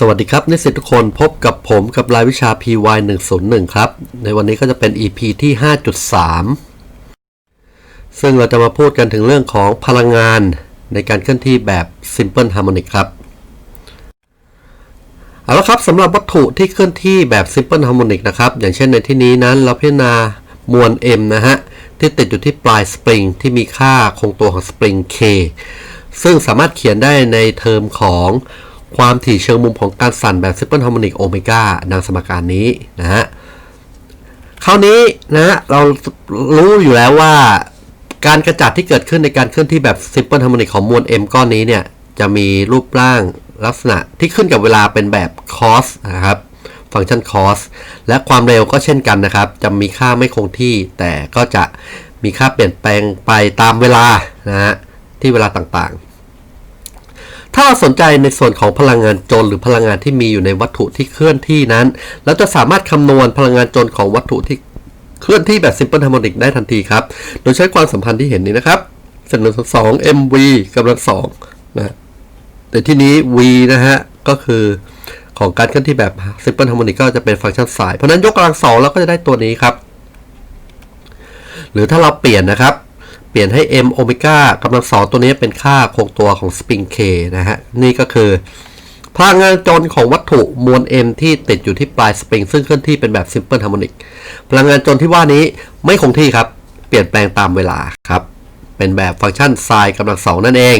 สวัสดีครับนิสิตทุกคนพบกับผมกับรายวิชา PY 101ครับ ในวันนี้ก็จะเป็น EP ที่ 5.3 ซึ่งเราจะมาพูดกันถึงเรื่องของพลังงานในการเคลื่อนที่แบบ Simple Harmonic ครับ เอาละครับสำหรับวัตถุที่เคลื่อนที่แบบ Simple Harmonic นะครับ อย่างเช่นในที่นี้นั้นเราพิจารณามวล M นะฮะ ที่ติดอยู่ที่ปลายสปริงที่มีค่าคงตัวของสปริง K ซึ่งสามารถเขียนได้ในเทอมของ ความถี่เชิงมุมของการสั่นแบบ Simple Harmonic โอเมก้าดังสมการนี้นะฮะคราวนี้นะเรารู้อยู่แล้วว่าการกระจัดที่เกิดขึ้นในการเคลื่อนที่แบบ Simple Harmonic ของมวล M ก้อนนี้เนี่ย จะมีรูปร่างลักษณะที่ขึ้นกับเวลาเป็นแบบ cos นะครับ ฟังก์ชัน cos และความเร็วก็เช่นกันนะครับ จะมีค่าไม่คงที่แต่ก็จะมีค่าเปลี่ยนแปลงไปตามเวลานะฮะที่เวลาต่างๆ ถ้าสนใจในส่วนของพลังงานจนหรือพลังงานที่มีอยู่ในวัตถุที่เคลื่อนที่นั้น เราจะสามารถคำนวณพลังงานจนของวัตถุที่เคลื่อนที่แบบ Simple Harmonic ได้ทันทีครับ โดยใช้ความสัมพันธ์ที่เห็นนี้นะครับเศษหนึ่งส่วนสอง mv กำลังสองนะแต่ที่นี้ v นะฮะ ก็คือของการเคลื่อนที่แบบ Simple Harmonic ก็จะเป็นฟังก์ชันสาย เพราะนั้นยกกำลังสองเราก็จะได้ตัวนี้ครับ หรือถ้าเราเปลี่ยนนะครับ ปลี่ยนให้ m โอเมก้ากำลังสองตัวนี้เป็นค่าคงตัวของสปริง k นะฮะ นี่ก็คือ พลังงานจนของวัตถุมวล m ที่ติดอยู่ที่ปลายสปริง ซึ่งเคลื่อนที่เป็นแบบ Simple Harmonic พลังงานจนที่ว่านี้ไม่คงที่ครับ เปลี่ยนแปลงตามเวลาครับ เป็นแบบฟังก์ชันไซน์กำลังสองนั่นเอง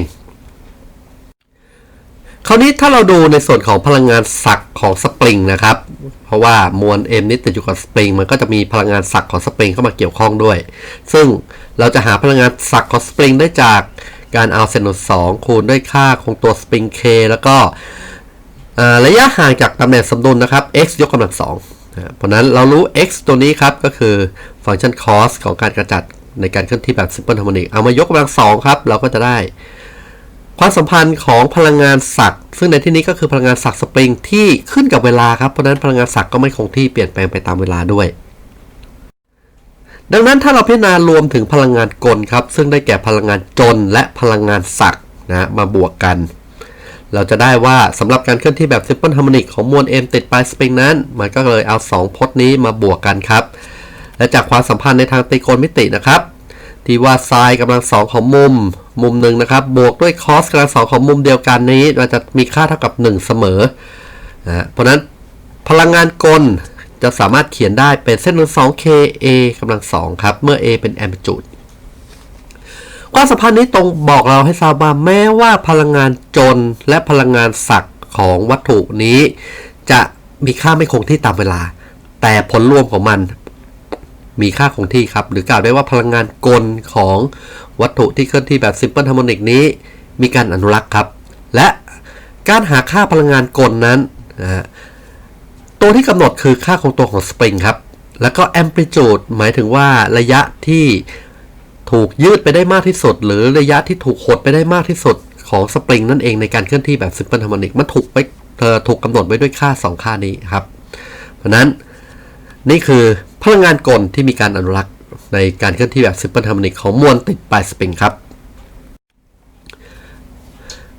คราวนี้ถ้าเราดูในส่วนของพลังงานศักของสปริงนะครับ เพราะว่ามวล m นี่ติดอยู่กับสปริง มันก็จะมีพลังงานศักของสปริงเข้ามาเกี่ยวข้องด้วย ซึ่งเราจะหาพลังงานศักของสปริงได้จากการเอาเซนต์สองคูณด้วยค่าคงตัวสปริง k แล้วก็ระยะห่างจากตำแหน่งสมดุลนะครับ x ยกกำลังสองเพราะนั้นเรารู้ x ตัวนี้ครับ ก็คือฟังก์ชัน cos ของการกระจัดในการเคลื่อนที่แบบ simple harmonic เอามายกกำลังสองครับ เราก็จะได้ ความสัมพันธ์ของพลังงานศักซึ่งในที่นี้ก็คือพลังงานศักสปริงที่ขึ้นกับเวลาครับเพราะนั้นพลังงานศักก็ไม่คงที่เปลี่ยนแปลงไปตามเวลาด้วย ดังนั้นถ้าเราพิจารณารวมถึงพลังงานกลครับ ซึ่งได้แก่พลังงานจนและพลังงานศักนะมาบวกกัน เราจะได้ว่าสำหรับการเคลื่อนที่แบบ Simple Harmonic ของมวล M ติดปลายสปริงนั้น มันก็เลยเอา 2พจน์นี้มาบวกกันครับ และจากความสัมพันธ์ในทางตรีโกณมิตินะครับ ที่ว่าไซน์กำลังสองของมุม มุมหนึ่งนะครับ บวกด้วยคอสกำลังสองของมุมเดียวกันนี้มันจะมีค่าเท่ากับ 1 เสมอนะเพราะนั้นพลังงานกลจะสามารถเขียนได้เป็นเส้นหนึ่งสอง k a กำลังสองครับ เมื่อ a เป็นแอมพลิจูดความสัมพันธ์นี้ตรงบอกเราให้ทราบว่าแม้ว่าพลังงานจนและพลังงานศักของวัตถุนี้ จะมีค่าไม่คงที่ตามเวลา แต่ผลรวมของมัน มีค่าคงที่ครับ หรือกล่าวได้ว่าพลังงานกลของวัตถุที่เคลื่อนที่แบบ Simple Harmonic นี้ มีการอนุรักษ์ครับ และการหาค่าพลังงานกลนั้นนะตัวที่กำหนดคือค่าคงตัวของสปริงครับ แล้วก็ amplitude หมายถึงว่าระยะที่ถูกยืดไปได้มากที่สุด หรือระยะที่ถูกหดไปได้มากที่สุดของสปริงนั่นเองในการเคลื่อนที่แบบ Simple Harmonic มันถูกไปถูกกำหนดไว้ด้วยค่า 2 ค่านี้ครับ เพราะนั้นนี่คือ พลังงานกลที่มีการอนุรักษ์ในการเคลื่อนที่แบบ Simple Harmonic ของมวลติดปลายสปริงครับ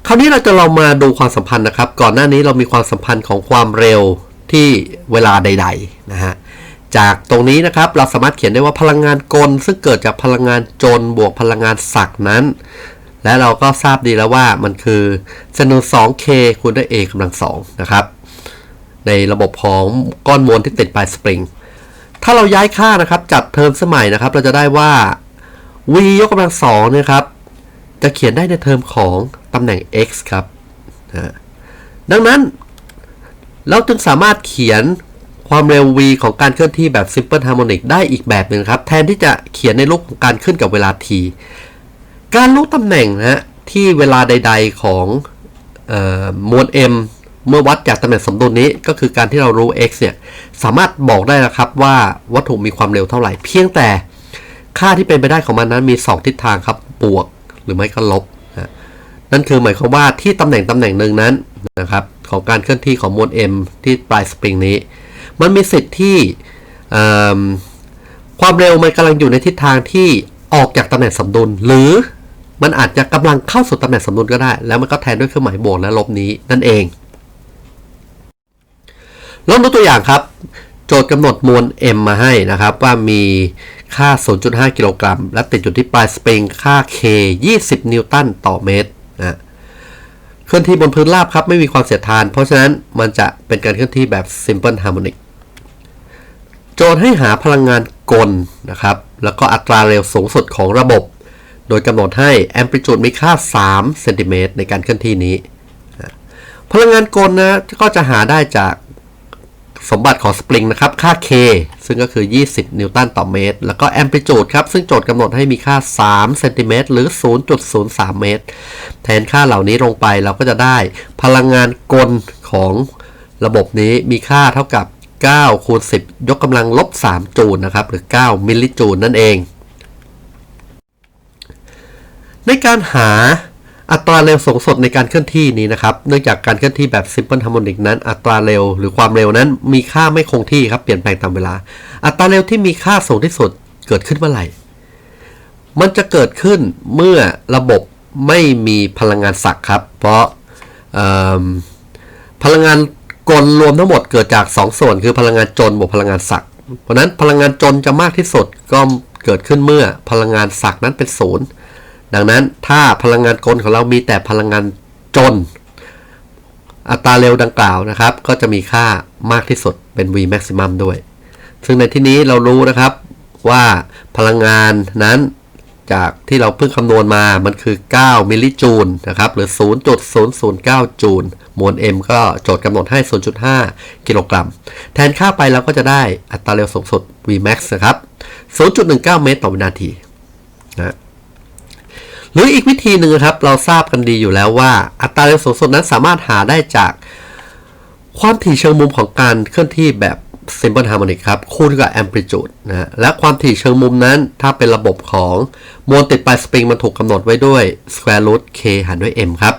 คราวนี้เราจะลองมาดูความสัมพันธ์นะครับ ก่อนหน้านี้เรามีความสัมพันธ์ของความเร็วที่เวลาใดๆนะฮะจากตรงนี้นะครับเราสามารถเขียนได้ว่าพลังงานกล ซึ่งเกิดจากพลังงานจนบวกพลังงานศักนั้น และเราก็ทราบดีแล้วว่ามันคือเซนูสอง k คูณด้วย a กำลังสองนะครับ ในระบบของก้อนมวลที่ติดปลายสปริง ถ้าเราย้ายค่านะครับจัดเทอมสมัยนะครับ เราจะได้ว่า v ยกกำลังสองเนี่ยครับ จะเขียนได้ในเทอมของตำแหน่ง x ครับนะดังนั้น เราจึงสามารถเขียนความเร็ว v ของการเคลื่อนที่แบบ simple harmonic ได้อีกแบบหนึ่งครับ แทนที่จะเขียนในรูปของการขึ้นกับเวลา t การรู้ตำแหน่งนะที่เวลาใด ๆของออมวล m เมื่อวัดจากตำแหน่งสมดุลนี้ก็คือการที่เรารู้ x เนี่ยสามารถบอกได้นะครับว่าวัตถุมีความเร็วเท่าไหร่ เพียงแต่ค่าที่เป็นไปได้ของมันนั้นมี 2 ทิศทางครับบวกหรือไม่ก็ลบนะนั่นคือหมายความว่าที่ตำแหน่งตำแหน่งหนึ่งนั้นนะครับของการเคลื่อนที่ของมวล m ที่ปลายสปริงนี้ มันมีสิทธิ์ที่ความเร็วมันกำลังอยู่ในทิศทางที่ออกจากตำแหน่งสมดุล หรือมันอาจจะกำลังเข้าสู่ตำแหน่งสมดุลก็ได้ แล้วมันก็แทนด้วยเครื่องหมายบวกและลบนี้นั่นเอง ลองดูตัวอย่างครับ โจทย์กำหนดมวล m มาให้นะครับ ว่ามีค่า 0.5 กิโลกรัม และติดอยู่ที่ปลายสปริงค่า k 20 นิวตันต่อเมตรนะเคลื่อนที่บนพื้นราบครับ ไม่มีความเสียดทาน เพราะฉะนั้นมันจะเป็นการเคลื่อนที่แบบ simple harmonic โจทย์ให้หาพลังงานกลนะครับ แล้วก็อัตราเร็วสูงสุดของระบบ โดยกำหนดให้แอมพลิจูดมีค่า 3 เซนติเมตรในการเคลื่อนที่นี้ พลังงานกลนะก็จะหาได้จาก สมบัติของสปริงนะครับ ค่า K ซึ่งก็คือ 20 นิวตันต่อเมตร แล้วก็แอมพลิจูดครับ ซึ่งโจทย์กำหนดให้มีค่า 3 เซนติเมตรหรือ 0.03 เมตร แทนค่าเหล่านี้ลงไปเราก็จะได้พลังงานกลของระบบนี้มีค่าเท่ากับ 9 คูณ 10 ยกกำลังลบ 3 จูลนะครับ หรือ 9 มิลลิจูลนั่นเอง ในการหา อัตราเร็วสูงสุดในการเคลื่อนที่นี้นะครับ เนื่องจากการเคลื่อนที่แบบ simple harmonic นั้น อัตราเร็วหรือความเร็วนั้นมีค่าไม่คงที่ครับเปลี่ยนแปลงตามเวลา อัตราเร็วที่มีค่าสูงที่สุดเกิดขึ้นเมื่อไหร่ มันจะเกิดขึ้นเมื่อระบบไม่มีพลังงานสักครับ เพราะพลังงานกลรวมทั้งหมดเกิดจาก 2 ส่วน คือพลังงานจนบวกพลังงานสักเพราะนั้นพลังงานจนจะมากที่สุดก็เกิดขึ้นเมื่อพลังงานสักนั้นเป็นศูนย์ ดังนั้นถ้าพลังงานกลของเรามีแต่พลังงานจน อัตราเร็วดังกล่าวนะครับ ก็จะมีค่ามากที่สุดเป็น v maximum ด้วย ซึ่งในที่นี้เรารู้นะครับว่าพลังงานนั้นจากที่เราเพิ่งคำนวณมา มันคือ 9 มิลลิจูลนะครับ หรือ 0.009 จูล มวล m ก็โจทย์กำหนดให้ 0.5 กิโลกรัม แทนค่าไปเราก็จะได้อัตราเร็วสูงสุด Vmax นะครับ 0.19 เมตรต่อวินาทีนะ หรืออีกวิธีหนึ่งครับ เราทราบกันดีอยู่แล้วว่า อัตราเร็วสูงสุดนั้นสามารถหาได้จาก ความถี่เชิงมุมของการเคลื่อนที่แบบ simple harmonic ครับ คูณกับ amplitude นะฮะและความถี่เชิงมุมนั้น ถ้าเป็นระบบของมวลติดปลายสปริงมันถูกกำหนดไว้ด้วย square root k หารด้วย m ครับ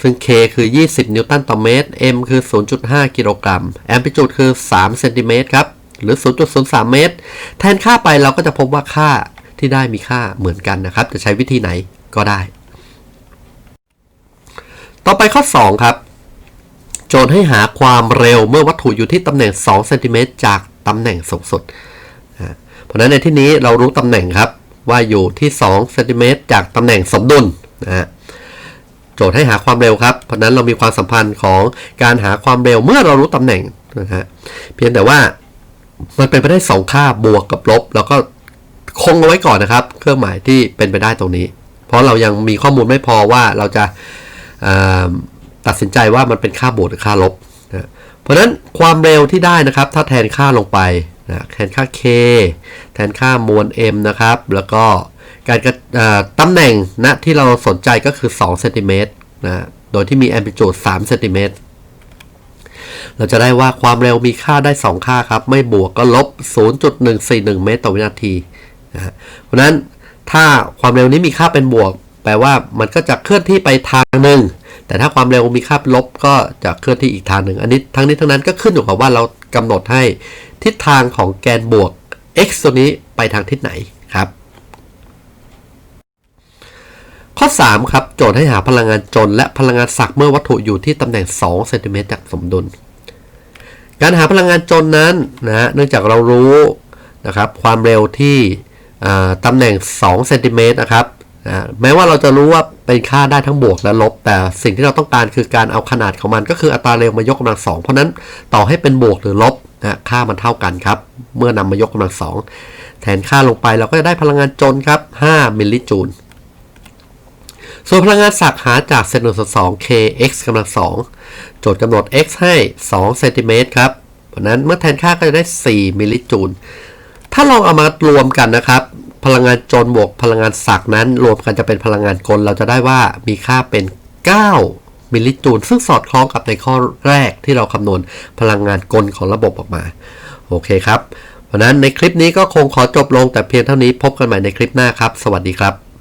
ซึ่ง k คือ 20 นิวตันต่อเมตร m คือ 0.5 กิโลกรัม amplitude คือ 3 เซนติเมตรครับ หรือ 0.03 เมตร แทนค่าไปเราก็จะพบว่าค่าที่ได้มีค่าเหมือนกันนะครับ จะใช้วิธีไหน ก็ได้ ต่อไปข้อ 2 ครับ โจทย์ให้หาความเร็วเมื่อวัตถุอยู่ที่ตำแหน่ง2เซนติเมตรจากตำแหน่งสูงสุดนะเพราะนั้นในที่นี้เรารู้ตำแหน่งครับว่าอยู่ที่2เซนติเมตรจากตำแหน่งสมดุลนะฮะโจทย์ให้หาความเร็วครับ เพราะนั้นเรามีความสัมพันธ์ของการหาความเร็วเมื่อเรารู้ตำแหน่งนะฮะเพียงแต่ว่ามันเป็นไปได้สองค่าบวกกับลบ แล้วก็คงเอาไว้ก่อนนะครับ เครื่องหมายที่เป็นไปได้ตรงนี้ ราะเรายังมีข้อมูลไม่พอว่าเราจะตัดสินใจว่ามันเป็นค่าบวกหรือค่าลบนะเพราะฉะนั้นความเร็วที่ได้นะครับ ถ้าแทนค่าลงไปนะแทนค่า k แทนค่ามวล m นะครับ แล้วก็การตำแหน่งณที่เราสนใจก็คือ2เซนติเมตรนะโดยที่มี amplitude 3เซนติเมตรเราจะได้ว่าความเร็วมีค่าได้ 2 ค่าครับ ไม่บวกก็ลบ 0.141 เมตรต่อวินาทีนะเพราะนั้น ถ้าความเร็วนี้มีค่าเป็นบวก แปลว่ามันก็จะเคลื่อนที่ไปทางหนึ่ง แต่ถ้าความเร็วมีค่าลบก็จะเคลื่อนที่อีกทางหนึ่ง อันนี้ทั้งนี้ทั้งนั้นก็ขึ้นอยู่กับว่าเรากำหนดให้ทิศทางของแกนบวก x ตัวนี้ไปทางทิศไหนครับ ข้อ 3 ครับ โจทย์ให้หาพลังงานจนและพลังงานศักเมื่อวัตถุอยู่ที่ตำแหน่ง2เซนติเมตรจากสมดุล การหาพลังงานจนนั้นนะเนื่องจากเรารู้นะครับความเร็วที่ ตำแหน่ง2เซนติเมตรนะครับแม้ว่าเราจะรู้ว่าเป็นค่าได้ทั้งบวกและลบ แต่สิ่งที่เราต้องการคือการเอาขนาดของมันก็คืออัตราเร็วมายกกำลังสองเพราะนั้นต่อให้เป็นบวกหรือลบนะค่ามันเท่ากันครับ เมื่อนำมายกกำลังสองแทนค่าลงไปเราก็จะได้พลังงานจนครับ 5 มิลลิจูล ส่วนพลังงานศักหาจากเศษหนึ่งส่วนสอง kx กำลังสองโจทย์กำหนด x ให้2เซนติเมตรครับเพราะนั้นเมื่อแทนค่าก็จะได้ 4 มิลลิจูล ถ้าลองเอามารวมกันนะครับ พลังงานจนบวกพลังงานศักนั้น รวมกันจะเป็นพลังงานกล เราจะได้ว่ามีค่าเป็น 9 มิลลิจูล ซึ่งสอดคล้องกับในข้อแรกที่เราคำนวณพลังงานกลของระบบออกมา โอเคครับ เพราะฉะนั้นในคลิปนี้ก็คงขอจบลงแต่เพียงเท่านี้พบกันใหม่ในคลิปหน้าครับ สวัสดีครับ